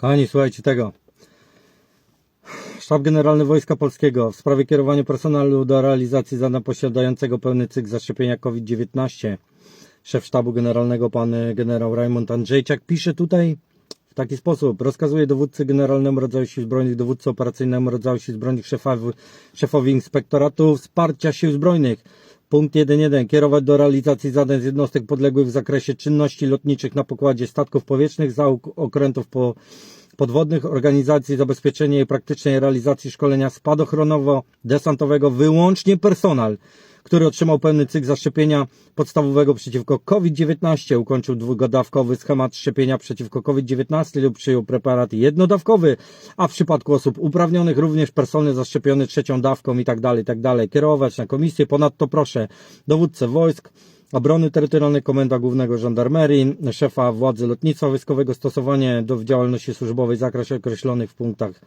Kochani, słuchajcie tego. Sztab Generalny Wojska Polskiego w sprawie kierowania personelu do realizacji zadań posiadającego pełny cykl zaszczepienia COVID-19. Szef Sztabu Generalnego, pan generał Raymond Andrzejczak, pisze tutaj w taki sposób. Rozkazuje dowódcy Generalnemu Rodzaju Sił Zbrojnych, dowódcy operacyjnemu Rodzaju Sił Zbrojnych, szefowi, szefowi Inspektoratu Wsparcia Sił Zbrojnych. Punkt 1.1. Kierować do realizacji zadań z jednostek podległych w zakresie czynności lotniczych na pokładzie statków powietrznych, załóg okrętów po podwodnych, organizacji zabezpieczenia i praktycznej realizacji szkolenia spadochronowo-desantowego wyłącznie personal, który otrzymał pełny cykl zaszczepienia podstawowego przeciwko COVID-19, ukończył dwugodawkowy schemat szczepienia przeciwko COVID-19 lub przyjął preparat jednodawkowy, a w przypadku osób uprawnionych również personel zaszczepiony trzecią dawką i tak dalej, tak. Kierować na komisję. Ponadto proszę dowódcę wojsk, Obrony Terytorialnej, Komenda Głównego Żandarmerii, szefa władzy lotnictwa wojskowego, stosowanie do działalności służbowej, zakres określony w punktach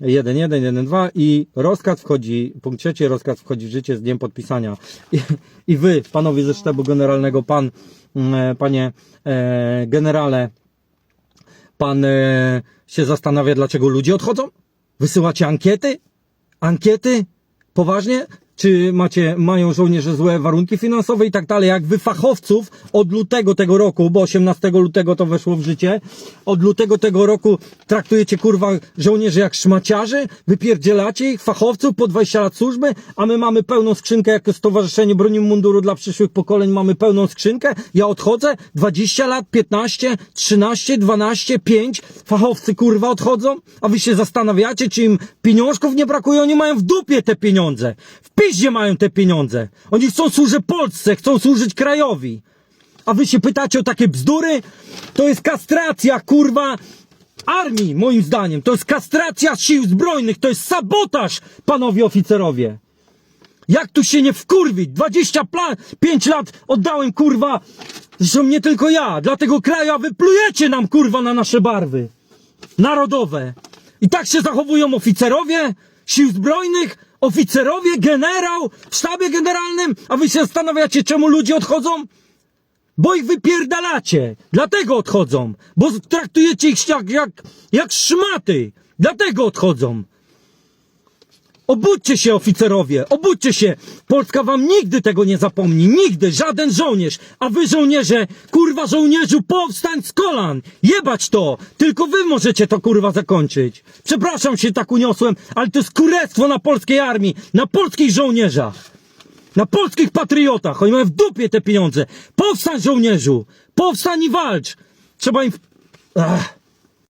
1.1, 1.2 i rozkaz wchodzi, punkt trzeci, rozkaz wchodzi w życie z dniem podpisania. I, i wy, panowie ze sztabu generalnego, pan, mm, panie e, generale, pan e, się zastanawia, dlaczego ludzie odchodzą? Wysyłacie ankiety? Ankiety? Poważnie? Czy macie, mają żołnierze złe warunki finansowe i tak dalej? Jak wy fachowców od lutego tego roku, bo 18 lutego to weszło w życie, od lutego tego roku traktujecie kurwa żołnierzy jak szmaciarzy, wypierdzielacie ich, fachowców po 20 lat służby, a my mamy pełną skrzynkę jako Stowarzyszenie Broni Munduru dla przyszłych pokoleń, mamy pełną skrzynkę, ja odchodzę, 20 lat, 15, 13, 12, 5, fachowcy kurwa odchodzą, a wy się zastanawiacie, czy im pieniążków nie brakuje, oni mają w dupie te pieniądze, piździe mają te pieniądze, oni chcą służyć Polsce, chcą służyć krajowi, a wy się pytacie o takie bzdury? To jest kastracja, kurwa, armii, moim zdaniem. To jest kastracja sił zbrojnych, to jest sabotaż, panowie oficerowie. Jak tu się nie wkurwić? 25 lat oddałem, kurwa, zresztą nie tylko ja, dla tego kraju, a wy plujecie nam, kurwa, na nasze barwy narodowe. I tak się zachowują oficerowie sił zbrojnych, oficerowie, generał w sztabie generalnym, a wy się zastanawiacie, czemu ludzie odchodzą? Bo ich wypierdalacie. Dlatego odchodzą. Bo traktujecie ich jak, jak, jak szmaty. Dlatego odchodzą. Obudźcie się, oficerowie, obudźcie się. Polska wam nigdy tego nie zapomni. Nigdy, żaden żołnierz. A wy żołnierze, kurwa żołnierzu, powstań z kolan. Jebać to. Tylko wy możecie to kurwa zakończyć. Przepraszam się tak uniosłem, ale to jest kurestwo na polskiej armii, na polskich żołnierzach. Na polskich patriotach. Oni mają w dupie te pieniądze. Powstań żołnierzu. Powstań i walcz. Trzeba im... Ach.